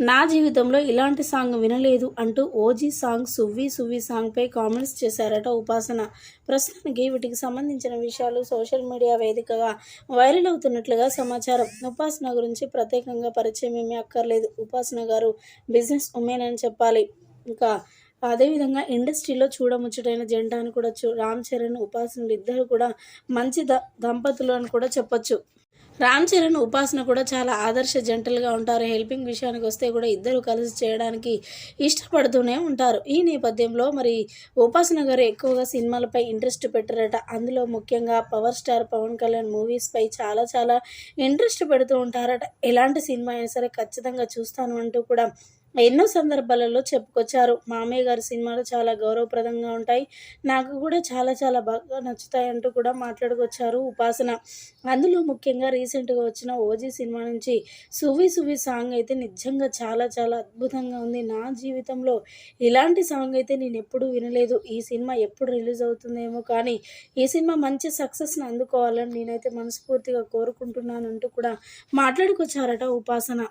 నా జీవితంలో ఇలాంటి సాంగ్ వినలేదు అంటూ ఓజీ సాంగ్ సువ్వి సువ్వి సాంగ్పై కామెంట్స్ చేశారట ఉపాసన. ప్రస్తుతానికి వీటికి సంబంధించిన విషయాలు సోషల్ మీడియా వేదికగా వైరల్ అవుతున్నట్లుగా సమాచారం. ఉపాసన గురించి ప్రత్యేకంగా పరిచయం ఏమీ అక్కర్లేదు. ఉపాసన గారు బిజినెస్ ఉమెన్ అని చెప్పాలి. ఇంకా అదేవిధంగా ఇండస్ట్రీలో చూడముచ్చటైన జంట అని కూడా చూ రామ్ చరణ్ ఉపాసనలు ఇద్దరు కూడా మంచి ద దంపతులు అని కూడా చెప్పొచ్చు. రామ్ చరణ్ ఉపాసన కూడా చాలా ఆదర్శ జంటలుగా ఉంటారు. హెల్పింగ్ విషయానికి వస్తే కూడా ఇద్దరు కలిసి చేయడానికి ఇష్టపడుతూనే ఉంటారు. ఈ నేపథ్యంలో మరి ఉపాసన గారు ఎక్కువగా సినిమాలపై ఇంట్రెస్ట్ పెట్టారట. అందులో ముఖ్యంగా పవర్ స్టార్ పవన్ కళ్యాణ్ మూవీస్పై చాలా చాలా ఇంట్రెస్ట్ పెడుతూ ఉంటారట. ఎలాంటి సినిమా అయినా సరే ఖచ్చితంగా చూస్తాను అంటూ కూడా ఎన్నో సందర్భాలలో చెప్పుకొచ్చారు. మామయ్య గారి సినిమాలు చాలా గౌరవప్రదంగా ఉంటాయి. నాకు కూడా చాలా చాలా బాగా నచ్చుతాయి అంటూ కూడా మాట్లాడుకొచ్చారు ఉపాసన. అందులో ముఖ్యంగా రీసెంట్గా వచ్చిన ఓజీ సినిమా నుంచి సువి సువి సాంగ్ అయితే నిజంగా చాలా చాలా అద్భుతంగా ఉంది. నా జీవితంలో ఇలాంటి సాంగ్ అయితే నేను ఎప్పుడూ వినలేదు. ఈ సినిమా ఎప్పుడు రిలీజ్ అవుతుందేమో కానీ ఈ సినిమా మంచి సక్సెస్ని అందుకోవాలని నేనైతే మనస్ఫూర్తిగా కోరుకుంటున్నాను అంటూ కూడా మాట్లాడుకొచ్చారట ఉపాసన.